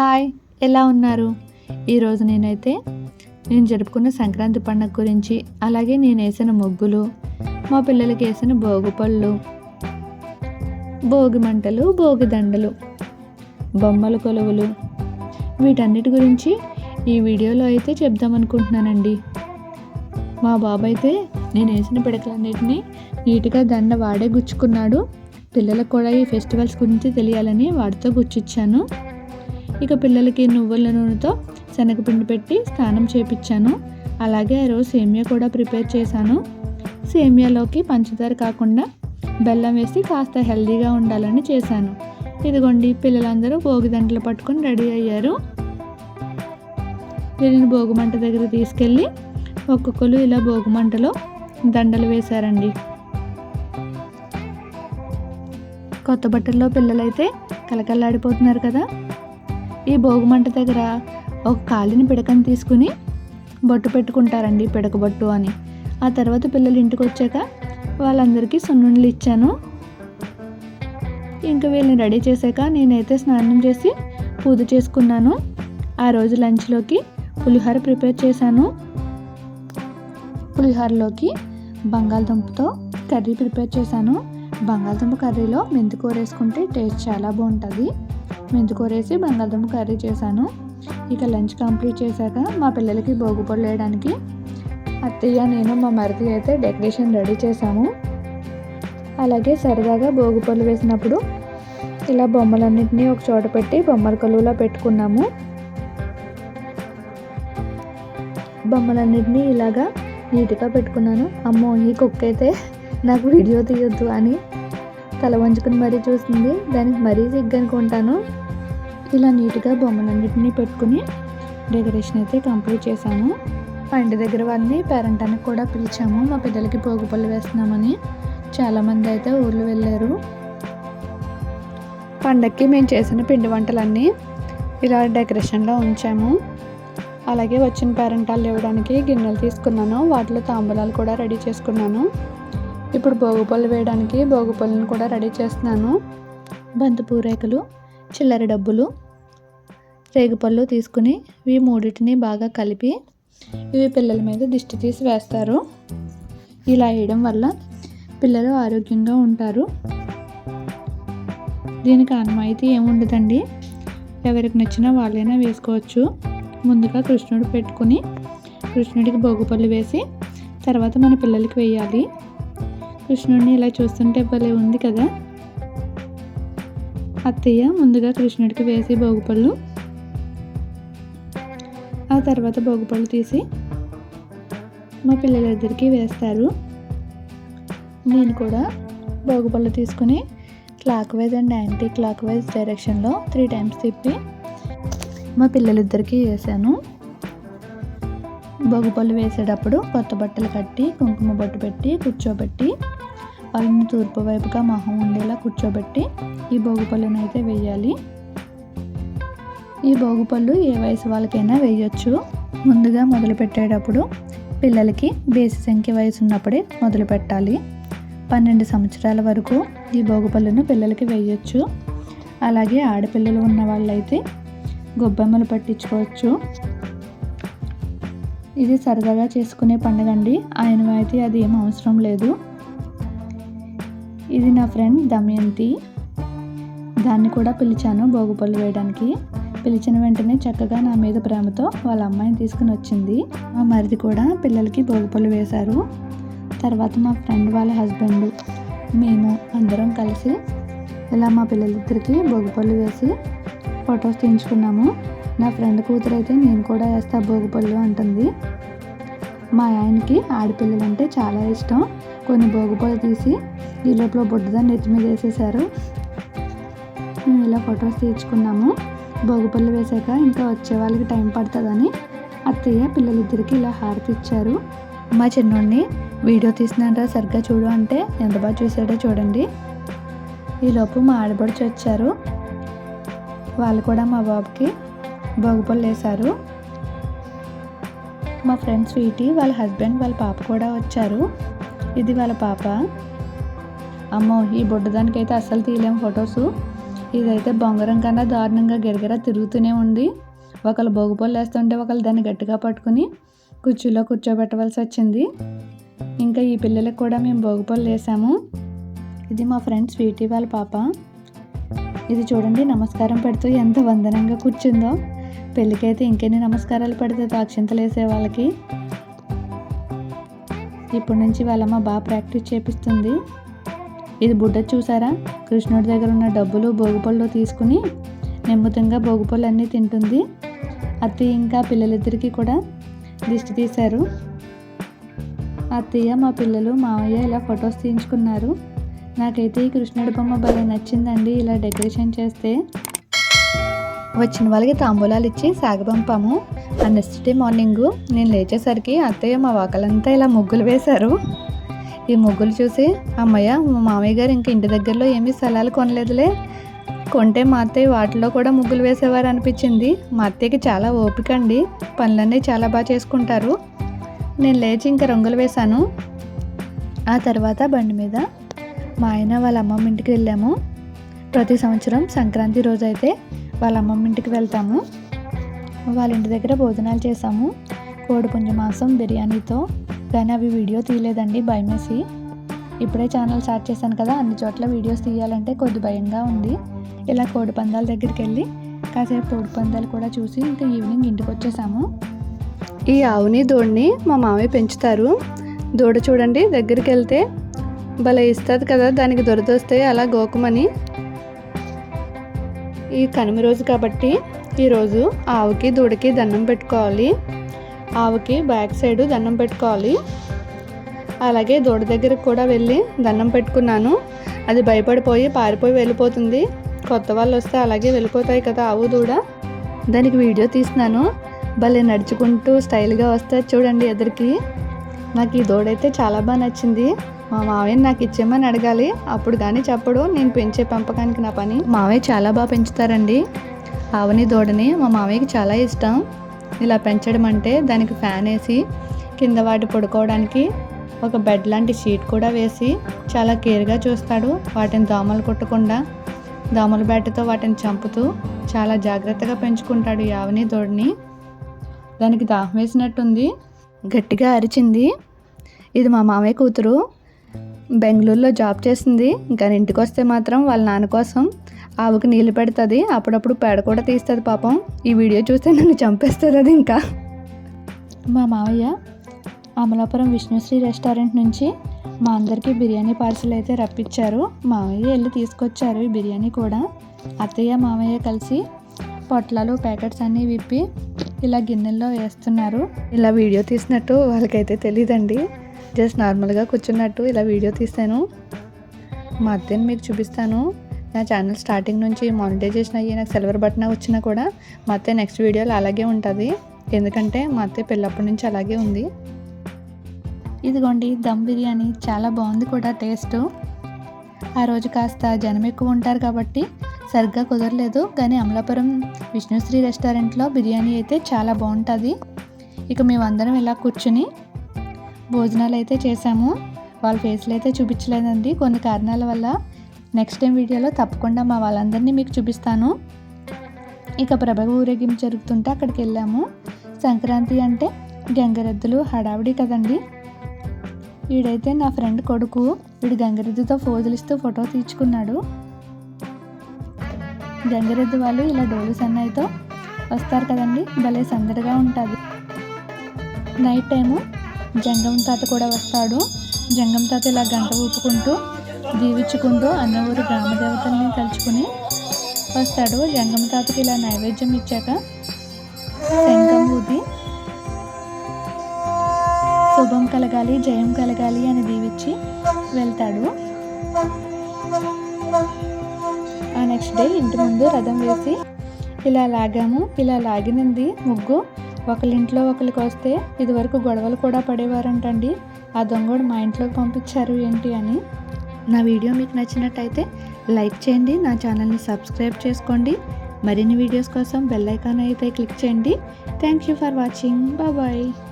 Hi ఎలా ఉన్నారు? ఈరోజు నేనైతే నేను జరుపుకున్న సంక్రాంతి పండుగ గురించి అలాగే నేను వేసిన ముగ్గులు మా పిల్లలకి వేసిన భోగి పళ్ళు భోగి మంటలు భోగి దండలు బొమ్మల కొలువులు. వీటన్నిటి గురించి ఈ వీడియోలో అయితే చెప్దామనుకుంటున్నానండి మా బాబు అయితే నేను వేసిన పిడకలన్నిటినీ నీట్గా దండ వాడే గుచ్చుకున్నాడు. పిల్లలకు కూడా ఈ ఫెస్టివల్స్ గురించి తెలియాలని వాడితో గుచ్చిచ్చాను. ఇక పిల్లలకి నువ్వుల నూనెతో శనగపిండి పెట్టి స్నానం చేపించాను అలాగే ఆ రోజు సేమియా కూడా ప్రిపేర్ చేశాను. సేమియాలోకి పంచదార కాకుండా బెల్లం వేసి కాస్త హెల్దీగా ఉండాలని చేశాను. ఇదిగోండి పిల్లలందరూ భోగి దండలు పట్టుకొని రెడీ అయ్యారు. వీళ్ళని భోగిమంట దగ్గర తీసుకెళ్ళి ఒక్కొక్కరు ఇలా భోగిమంటలో దండలు వేశారండి. కొత్త బట్టల్లో పిల్లలైతే కలకల్లాడిపోతున్నారు కదా. ఈ భోగిమంట దగ్గర ఒక కాలిని పిడకని తీసుకుని బొట్టు పెట్టుకుంటారండి పిడక బొట్టు అని. ఆ తర్వాత పిల్లలు ఇంటికి వచ్చాక వాళ్ళందరికీ సున్నుండలు ఇచ్చాను. ఇంకా వీళ్ళని రెడీ చేశాక నేనైతే స్నానం చేసి పూజ చేసుకున్నాను. ఆ రోజు లంచ్లోకి పులిహోర ప్రిపేర్ చేశాను. పులిహోరలోకి బంగాళదుంపతో కర్రీ ప్రిపేర్ చేశాను. బంగాళదుంప కర్రీలో మెంతికూర వేసుకుంటే టేస్ట్ చాలా బాగుంటుంది. మెంతికూర వేసి బంగాళదుంప కర్రీ చేశాను. ఇక లంచ్ కంప్లీట్ చేశాక మా పిల్లలకి భోగి పళ్ళు వేయడానికి అత్తయ్య నేను మా మరిది అయితే డెకరేషన్ రెడీ చేశాము. అలాగే సరదాగా భోగిపళ్ళు వేసినప్పుడు ఇలా బొమ్మలన్నింటినీ ఒక చోట పెట్టి బొమ్మల కొలువులో పెట్టుకున్నాము. బొమ్మలన్నింటినీ ఇలాగా నీట్గా పెట్టుకున్నాను. అమ్మో ఈ కుక్క అయితే నాకు వీడియో తీయొద్దు అని తల వంచుకుని మరీ చూస్తుంది. దానికి మరీ సిగ్గనుకుంటాను ఇలా నీట్గా బొమ్మలన్నింటినీ పెట్టుకుని డెకరేషన్ అయితే కంప్లీట్ చేశాము మా దగ్గర వాళ్ళని పేరెంటానికి కూడా పిలిచాము. మా పిల్లలకి పోగు పళ్ళు వేస్తున్నామని. చాలామంది అయితే ఊర్లు వెళ్ళారు. పండక్కి మేము చేసిన పిండి వంటలన్నీ ఇలా డెకరేషన్లో ఉంచాము. అలాగే వచ్చిన పేరెంటాలు ఇవ్వడానికి గిన్నెలు తీసుకున్నాను. వాటిలో తాంబూలాలు కూడా రెడీ చేసుకున్నాను. ఇప్పుడు భోగి పళ్ళు వేయడానికి భోగిపళ్ళను కూడా రెడీ చేస్తున్నాను. బంతి పూరేకలు చిల్లర డబ్బులు రేగుపళ్ళు తీసుకుని ఇవి మూడింటిని బాగా కలిపి ఇవి పిల్లల మీద దిష్టి తీసి వేస్తారు. ఇలా వేయడం వల్ల పిల్లలు ఆరోగ్యంగా ఉంటారు. దీనికి అనుమాయితీ ఏముండదండి. ఎవరికి నచ్చినా వాళ్ళైనా వేసుకోవచ్చు. ముందుగా కృష్ణుడు పెట్టుకుని కృష్ణుడికి భోగిపళ్ళు వేసి తర్వాత మన పిల్లలకి వేయాలి. కృష్ణుడిని ఇలా చూస్తుంటే భలే ఉంది కదా? అత్తయ్య ముందుగా కృష్ణుడికి వేసి భోగిపళ్ళు. ఆ తర్వాత భోగిపళ్ళు తీసి మా పిల్లలిద్దరికీ వేస్తారు. నేను కూడా భోగిపళ్ళు తీసుకుని clockwise and anticlockwise డైరెక్షన్లో త్రీ టైమ్స్ తిప్పి మా పిల్లలిద్దరికీ వేసాను. భోగిపళ్ళు వేసేటప్పుడు కొత్త బట్టలు కట్టి కుంకుమ బొట్టు పెట్టి కూర్చోబెట్టి వాళ్ళని తూర్పు వైపుగా మొహం ఉండేలా కూర్చోబెట్టి ఈ భోగిపళ్ళును అయితే వేయాలి. ఈ భోగిపళ్ళు ఏ వయసు వాళ్ళకైనా వేయొచ్చు. ముందుగా మొదలు పెట్టేటప్పుడు పిల్లలకి బేసి సంఖ్య వయసు ఉన్నప్పుడే మొదలు పెట్టాలి. పన్నెండు సంవత్సరాల వరకు ఈ భోగిపళ్ళును పిల్లలకి వేయొచ్చు. అలాగే ఆడపిల్లలు ఉన్న వాళ్ళైతే గొబ్బెమ్మలు పట్టించుకోవచ్చు. ఇది సరదాగా చేసుకునే పండుగ అండి. ఆయన అయితే అది ఏం అవసరం లేదు. ఇది నా ఫ్రెండ్ దమయంతి. దాన్ని కూడా పిలిచాను భోగిపళ్ళు వేయడానికి. పిలిచిన వెంటనే చక్కగా నా మీద ప్రేమతో వాళ్ళ అమ్మాయిని తీసుకుని వచ్చింది. మా మరిది కూడా పిల్లలకి భోగిపళ్ళు వేశారు. తర్వాత మా ఫ్రెండ్ వాళ్ళ హస్బెండ్ మేము అందరం కలిసి ఇలా మా పిల్లలిద్దరికి భోగిపళ్ళు వేసి ఫొటోస్ తీయించుకున్నాము. నా ఫ్రెండ్ కూతురు అయితే నేను కూడా వేస్తా భోగిపళ్ళు అంటుంది. మా ఆయనకి ఆడపిల్లలు అంటే చాలా ఇష్టం. కొన్ని భోగిపళ్ళు తీసి ఈ లోపల బుడ్డదాన్ని నెత్తి మీద వేసేసారు మేము ఇలా ఫొటోస్ తీయించుకున్నాము. భోగిపళ్ళు వేసాక ఇంకా వచ్చే వాళ్ళకి టైం పడుతుందని అత్తయ్య పిల్లలిద్దరికి ఇలా హారతి ఇచ్చారు. మా చిన్నోడిని వీడియో తీసినారా సరిగ్గా చూడు అంటే ఎంత బాగా చూసాడో చూడండి. ఈలోపు మా ఆడబడిచి వచ్చారు. వాళ్ళు కూడా మా బాబుకి భోగిపళ్ళు వేశారు మా ఫ్రెండ్ స్వీటీ వాళ్ళ హస్బెండ్ వాళ్ళ పాప కూడా వచ్చారు. ఇది వాళ్ళ పాప. అమ్మో ఈ బుడ్డదానికైతే అస్సలు తీయలేము ఫొటోస్. ఇదైతే బొంగరం కన్నా దారుణంగా గిరగిర తిరుగుతూనే ఉంది. ఒకళ్ళు బొగ్గుపొల్లు వేస్తుంటే ఒకళ్ళు దాన్ని గట్టిగా పట్టుకుని కుర్చీలో కూర్చోబెట్టవలసి వచ్చింది. ఇంకా ఈ పిల్లలకు కూడా మేము భోగిపళ్ళు వేసాము ఇది మా ఫ్రెండ్ స్వీటీ వాళ్ళ పాప. ఇది చూడండి నమస్కారం పెడుతూ ఎంత వందనంగా కూర్చుందో. పెళ్ళికైతే ఇంకెన్ని నమస్కారాలు పెడితే అక్షింతలు వేసే వాళ్ళకి. ఇప్పటి నుంచి వాళ్ళమ్మ బాగా ప్రాక్టీస్ చేపిస్తుంది. ఇది బుడ్డ చూసారా? కృష్ణుడి దగ్గర ఉన్న డబ్బులు భోగిపళ్ళు తీసుకుని నెమ్మదిగా భోగిపళ్ళు అన్నీ తింటుంది. అత్తయ్య ఇంకా పిల్లలిద్దరికీ కూడా దిష్టి తీశారు. అత్తయ్య మా పిల్లలు మామయ్య ఇలా ఫొటోస్ తీయించుకున్నారు. నాకైతే ఈ కృష్ణుడి బొమ్మ భలే నచ్చిందండి. ఇలా డెకరేషన్ చేస్తే వచ్చిన వాళ్ళకి తాంబూలాలు ఇచ్చి సాగపంపాము ఆ నెక్స్ట్ డే మార్నింగ్ నేను లేచేసరికి అత్తయ్య మా వాకలంతా ఇలా ముగ్గులు వేశారు. ఈ ముగ్గులు చూసి అమ్మయ్య మా మామయ్య గారు ఇంకా ఇంటి దగ్గరలో ఏమీ స్థలాలు కొనలేదులే. కొంటే మా అత్తయ్య వాటిలో కూడా ముగ్గులు వేసేవారు అనిపించింది. మా అత్తయ్యకి చాలా ఓపిక అండి. పనులన్నీ చాలా బాగా చేసుకుంటారు. నేను లేచి ఇంకా రంగులు వేశాను. ఆ తర్వాత బండి మీద మా ఆయన వాళ్ళ అమ్మమ్మ ఇంటికి వెళ్ళాము. ప్రతి సంవత్సరం సంక్రాంతి రోజు అయితే వాళ్ళ అమ్మమ్మ ఇంటికి వెళ్తాము. వాళ్ళ ఇంటి దగ్గర భోజనాలు చేసాము. కోడి కోడిపుంజ మాంసం బిర్యానీతో. కానీ అవి వీడియో తీయలేదండి భయమేసి. ఇప్పుడే ఛానల్ స్టార్ట్ చేశాను కదా అన్ని చోట్ల వీడియోస్ తీయాలంటే కొద్ది భయంగా ఉంది. ఇలా కోడి పందాల దగ్గరికి వెళ్ళి కాసేపు కోడి పందాలు కూడా చూసి ఇంకా ఈవినింగ్ ఇంటికి వచ్చేసాము. ఈ ఆవుని దూడని మా మామయ్య పెంచుతారు. దూడ చూడండి దగ్గరికి వెళ్తే భలే ఇస్తుంది కదా దానికి దొరదొస్తే అలా గోకమని. ఈ కనుమ రోజు కాబట్టి ఈరోజు ఆవుకి దూడకి దండం పెట్టుకోవాలి. ఆవుకి బ్యాక్ సైడ్ దండం పెట్టుకోవాలి. అలాగే దూడ దగ్గరకు కూడా వెళ్ళి దండం పెట్టుకున్నాను. అది భయపడిపోయి పారిపోయి వెళ్ళిపోతుంది. కొత్త వాళ్ళు వస్తే అలాగే వెళ్ళిపోతాయి కదా ఆవు దూడ. దానికి వీడియో తీస్తున్నాను. భలే నడుచుకుంటూ స్టైల్గా వస్తే చూడండి ఎదురికి. నాకు ఈ దూడైతే చాలా బాగా నచ్చింది. మా మావయ్య నాకు ఇచ్చేమని అడగాలి. అప్పుడు కానీ చెప్పడు. నేను పెంచే పెంపకానికి నా పని మావయ్య చాలా బాగా పెంచుతారండి. ఆవని దూడని మా మావయ్యకి చాలా ఇష్టం. ఇలా పెంచడం అంటే దానికి ఫ్యాన్ వేసి కింద వాటి పడుకోవడానికి ఒక బెడ్ లాంటి షీట్ కూడా వేసి చాలా కేర్గా చూస్తాడు. వాటిని దోమలు కొట్టకుండా దోమల బ్యాట్తో వాటిని చంపుతూ చాలా జాగ్రత్తగా పెంచుకుంటాడు ఈ ఆవుని దూడని. దానికి దాహం వేసినట్టుంది. గట్టిగా అరిచింది. ఇది మా మామయ్య కూతురు. బెంగళూరులో జాబ్ చేసింది. ఇంకా ఇంటికి వస్తే మాత్రం వాళ్ళ నాన్న కోసం ఆవుకి నీళ్ళు పెడుతుంది. అప్పుడప్పుడు పేడ కూడా తీస్తుంది పాపం. ఈ వీడియో చూస్తే నన్ను చంపేస్తుంది అది ఇంకా. మా మావయ్య అమలాపురం విష్ణుశ్రీ రెస్టారెంట్ నుంచి మా అందరికీ బిర్యానీ పార్సిల్ అయితే రప్పించారు. మామయ్య వెళ్ళి తీసుకొచ్చారు ఈ బిర్యానీ కూడా. అత్తయ్య మామయ్య కలిసి పొట్లాలు ప్యాకెట్స్ అన్నీ విప్పి ఇలా గిన్నెల్లో వేస్తున్నారు. ఇలా వీడియో తీసినట్టు వాళ్ళకైతే తెలియదండి జస్ట్ నార్మల్గా కూర్చున్నట్టు ఇలా వీడియో తీసాను మా అత్తని మీకు చూపిస్తాను. నా ఛానల్ స్టార్టింగ్ నుంచి మానిటైజేషన్ అయ్యి నాకు సిల్వర్ బటన్ వచ్చినా కూడా మా అత్తయ్య నెక్స్ట్ వీడియోలో అలాగే ఉంటుంది. ఎందుకంటే మా అత్తయ్య పెళ్ళప్పటి నుంచి అలాగే ఉంది. ఇదిగోండి దమ్ బిర్యానీ చాలా బాగుంది కూడా టేస్ట్. ఆ రోజు కాస్త జనం ఎక్కువ ఉంటారు కాబట్టి సరిగ్గా కుదరలేదు. కానీ అమలాపురం విష్ణుశ్రీ రెస్టారెంట్లో బిర్యానీ అయితే చాలా బాగుంటుంది. ఇక మేమందరం ఇలా కూర్చుని భోజనాలు అయితే చేశాము. వాళ్ళ ఫేస్లు అయితే చూపించలేదండి. కొన్ని కారణాల వల్ల నెక్స్ట్ టైం వీడియోలో తప్పకుండా మా వాళ్ళందరినీ మీకు చూపిస్తాను. ఇక ప్రభగ ఊరేగింపు జరుగుతుంటే అక్కడికి వెళ్ళాము. సంక్రాంతి అంటే గంగరెద్దులు హడావిడి కదండి. వీడైతే నా ఫ్రెండ్ కొడుకు వీడు గంగరెద్దుతో ఫోజులిస్తూ ఫోటో తీర్చుకున్నాడు. గంగరెద్దు వాళ్ళు ఇలా డోలు సన్నాయితో వస్తారు కదండి. భలే సందడిగా ఉంటుంది. నైట్ టైము జంగం తాత కూడా వస్తాడు. జంగం తాత ఇలా గంట ఊపుకుంటూ దీవించుకుంటూ అన్న ఊరి గ్రామ వస్తాడు. జంగం తాతకి ఇలా నైవేద్యం ఇచ్చాక శంఖం ఊది శుభం కలగాలి జయం కలగాలి అని దీవించి వెళ్తాడు. ఆ నెక్స్ట్ డే ఇంటి ముందు రథం వేసి ఇలా లాగాము. ఇలా లాగినంది ముగ్గు ఒకరింట్లో ఒకరికి వస్తే ఇదివరకు గొడవలు కూడా పడేవారంటండి. ఆ దొంగడు మా ఇంట్లోకి పంపించారు ఏంటి అని. నా వీడియో మీకు నచ్చినట్టయితే లైక్ చేయండి నా ఛానల్ని సబ్స్క్రైబ్ చేసుకోండి. మరిన్ని వీడియోస్ కోసం బెల్ ఐకాన్ అయితే క్లిక్ చేయండి. Thank you for watching. Bye.